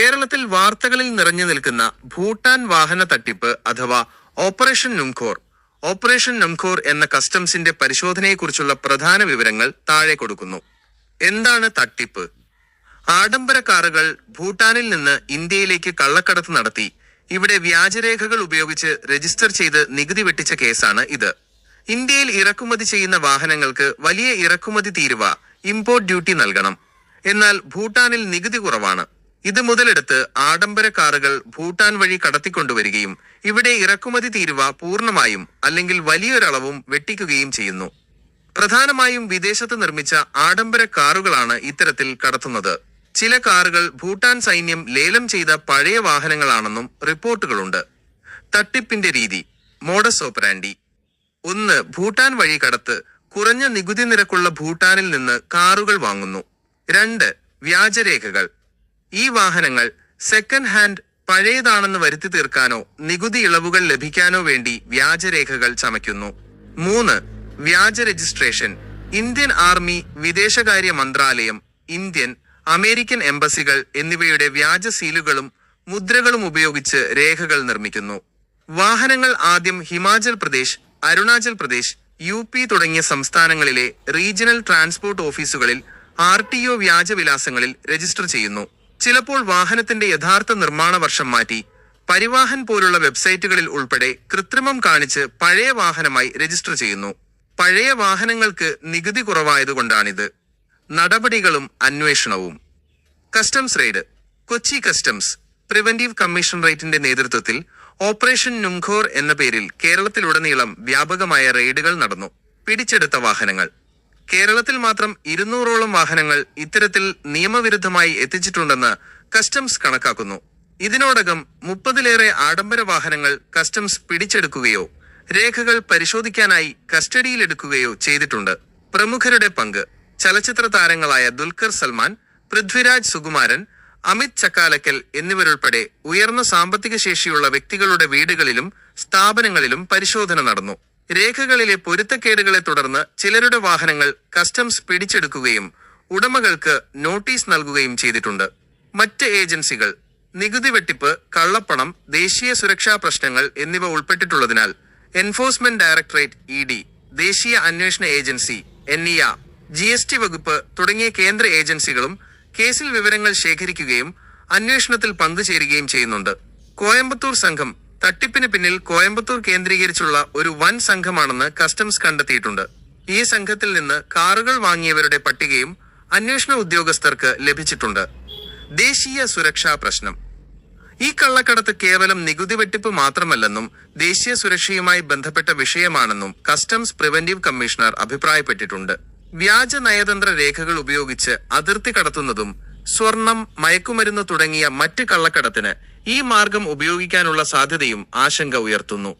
കേരളത്തിൽ വാർത്തകളിൽ നിറഞ്ഞു നിൽക്കുന്ന ഭൂട്ടാൻ വാഹന തട്ടിപ്പ് അഥവാ ഓപ്പറേഷൻ നുംഖോർ. ഓപ്പറേഷൻ നുംഖോർ എന്ന കസ്റ്റംസിന്റെ പരിശോധനയെക്കുറിച്ചുള്ള പ്രധാന വിവരങ്ങൾ താഴെ കൊടുക്കുന്നു. എന്താണ് തട്ടിപ്പ്? ആഡംബര കാറുകൾ ഭൂട്ടാനിൽ നിന്ന് ഇന്ത്യയിലേക്ക് കള്ളക്കടത്ത് നടത്തി. ഇവിടെ വ്യാജരേഖകൾ ഉപയോഗിച്ച് രജിസ്റ്റർ ചെയ്ത് നികുതി വെട്ടിച്ച കേസാണ് ഇത്. ഇന്ത്യയിൽ ഇറക്കുമതി ചെയ്യുന്ന വാഹനങ്ങൾക്ക് വലിയ ഇറക്കുമതി തീരുവ ഇമ്പോർട്ട് ഡ്യൂട്ടി നൽകണം. എന്നാൽ ഭൂട്ടാനിൽ നികുതി കുറവാണ്. ഇത് മുതലെടുത്ത് ആഡംബര കാറുകൾ ഭൂട്ടാൻ വഴി കടത്തിക്കൊണ്ടുവരികയും ഇവിടെ ഇറക്കുമതി തീരുവ പൂർണമായും അല്ലെങ്കിൽ വലിയൊരളവും വെട്ടിക്കുകയും ചെയ്യുന്നു. പ്രധാനമായും വിദേശത്ത് നിർമ്മിച്ച ആഡംബര കാറുകളാണ് ഇത്തരത്തിൽ കടത്തുന്നത്. ചില കാറുകൾ ഭൂട്ടാൻ സൈന്യം ലേലം ചെയ്ത പഴയ വാഹനങ്ങളാണെന്നും റിപ്പോർട്ടുകളുണ്ട്. തട്ടിപ്പിന്റെ രീതി മോഡസ് ഓപ്പറാൻഡി. ഒന്ന് ഭൂട്ടാൻ വഴി കടത്ത് കുറഞ്ഞ നികുതി നിരക്കുള്ള ഭൂട്ടാനിൽ നിന്ന് കാറുകൾ വാങ്ങുന്നു. രണ്ട് വ്യാജരേഖകൾ. ഈ വാഹനങ്ങൾ സെക്കൻഡ് ഹാൻഡ് പഴയതാണെന്ന് വരുത്തി തീർക്കാനോ നികുതി ഇളവുകൾ ലഭിക്കാനോ വേണ്ടി വ്യാജരേഖകൾ ചമയ്ക്കുന്നു. മൂന്ന് വ്യാജ രജിസ്ട്രേഷൻ. ഇന്ത്യൻ ആർമി വിദേശകാര്യ മന്ത്രാലയം ഇന്ത്യൻ അമേരിക്കൻ എംബസികൾ എന്നിവയുടെ വ്യാജ സീലുകളും മുദ്രകളും ഉപയോഗിച്ച് രേഖകൾ നിർമ്മിക്കുന്നു. വാഹനങ്ങൾ ആദ്യം ഹിമാചൽ പ്രദേശ് അരുണാചൽ പ്രദേശ് യു പി തുടങ്ങിയ സംസ്ഥാനങ്ങളിലെ റീജിയണൽ ട്രാൻസ്പോർട്ട് ഓഫീസുകളിൽ ആർ ടി ഒ വ്യാജവിലാസങ്ങളിൽ രജിസ്റ്റർ ചെയ്യുന്നു. ചിലപ്പോൾ വാഹനത്തിന്റെ യഥാർത്ഥ നിർമ്മാണ വർഷം മാറ്റി പരിവാഹൻ പോലുള്ള വെബ്സൈറ്റുകളിൽ ഉൾപ്പെടെ കൃത്രിമം കാണിച്ച് പഴയ വാഹനമായി രജിസ്റ്റർ ചെയ്യുന്നു. പഴയ വാഹനങ്ങൾക്ക് നികുതി കുറവായതുകൊണ്ടാണിത്. നടപടികളും അന്വേഷണവും. Customs raid. Kochi customs. Preventive കമ്മീഷണറേറ്റിന്റെ നേതൃത്വത്തിൽ ഓപ്പറേഷൻ നുംഖോർ എന്ന പേരിൽ കേരളത്തിലുടനീളം വ്യാപകമായ റെയ്ഡുകൾ നടന്നു. പിടിച്ചെടുത്ത വാഹനങ്ങൾ. കേരളത്തിൽ മാത്രം ഇരുന്നൂറോളം വാഹനങ്ങൾ ഇത്തരത്തിൽ നിയമവിരുദ്ധമായി എത്തിച്ചിട്ടുണ്ടെന്ന് കസ്റ്റംസ് കണക്കാക്കുന്നു. ഇതിനോടകം മുപ്പതിലേറെ ആഡംബര വാഹനങ്ങൾ കസ്റ്റംസ് പിടിച്ചെടുക്കുകയോ രേഖകൾ പരിശോധിക്കാനായി കസ്റ്റഡിയിലെടുക്കുകയോ ചെയ്തിട്ടുണ്ട്. പ്രമുഖരുടെ പങ്ക് ചലച്ചിത്ര താരങ്ങളായ ദുൽഖർ സൽമാൻ പൃഥ്വിരാജ് സുകുമാരൻ അമിത് ചക്കാലക്കൽ എന്നിവരുൾപ്പെടെ ഉയർന്ന സാമ്പത്തിക ശേഷിയുള്ള വ്യക്തികളുടെ വീടുകളിലും സ്ഥാപനങ്ങളിലും പരിശോധന നടന്നു. രേഖകളിലെ പൊരുത്തക്കേടുകളെ തുടർന്ന് ചിലരുടെ വാഹനങ്ങൾ കസ്റ്റംസ് പിടിച്ചെടുക്കുകയും ഉടമകൾക്ക് നോട്ടീസ് നൽകുകയും ചെയ്തിട്ടുണ്ട്. മറ്റ് ഏജൻസികൾ നികുതി വെട്ടിപ്പ് കള്ളപ്പണം ദേശീയ സുരക്ഷാ പ്രശ്നങ്ങൾ എന്നിവ ഉൾപ്പെട്ടിട്ടുള്ളതിനാൽ എൻഫോഴ്സ്മെന്റ് ഡയറക്ടറേറ്റ് ഇ ഡി ദേശീയ അന്വേഷണ agency N E R G S T വകുപ്പ് തുടങ്ങിയ കേന്ദ്ര ഏജൻസികളും കേസിൽ വിവരങ്ങൾ ശേഖരിക്കുകയും അന്വേഷണത്തിൽ പങ്കുചേരുകയും ചെയ്യുന്നുണ്ട്. കോയമ്പത്തൂർ സംഘം തട്ടിപ്പിന് പിന്നിൽ കോയമ്പത്തൂർ കേന്ദ്രീകരിച്ചുള്ള ഒരു വൻ സംഘമാണെന്ന് കസ്റ്റംസ് കണ്ടെത്തിയിട്ടുണ്ട്. ഈ സംഘത്തിൽ നിന്ന് കാറുകൾ വാങ്ങിയവരുടെ പട്ടികയും അന്വേഷണ ഉദ്യോഗസ്ഥർക്ക് ലഭിച്ചിട്ടുണ്ട്. ദേശീയ സുരക്ഷാ പ്രശ്നം. ഈ കള്ളക്കടത്ത് കേവലം നികുതി വെട്ടിപ്പ് മാത്രമല്ലെന്നും ദേശീയ സുരക്ഷയുമായി ബന്ധപ്പെട്ട വിഷയമാണെന്നും കസ്റ്റംസ് പ്രിവന്റീവ് കമ്മീഷണർ അഭിപ്രായപ്പെട്ടിട്ടുണ്ട്. വ്യാജ നയതന്ത്ര രേഖകൾ ഉപയോഗിച്ച് അതിർത്തി കടത്തുന്നതും സ്വർണം മയക്കുമരുന്ന് തുടങ്ങിയ മറ്റ് കള്ളക്കടത്തിന് ഈ മാർഗം ഉപയോഗിക്കാനുള്ള സാധ്യതയും ആശങ്ക ഉയർത്തുന്നു.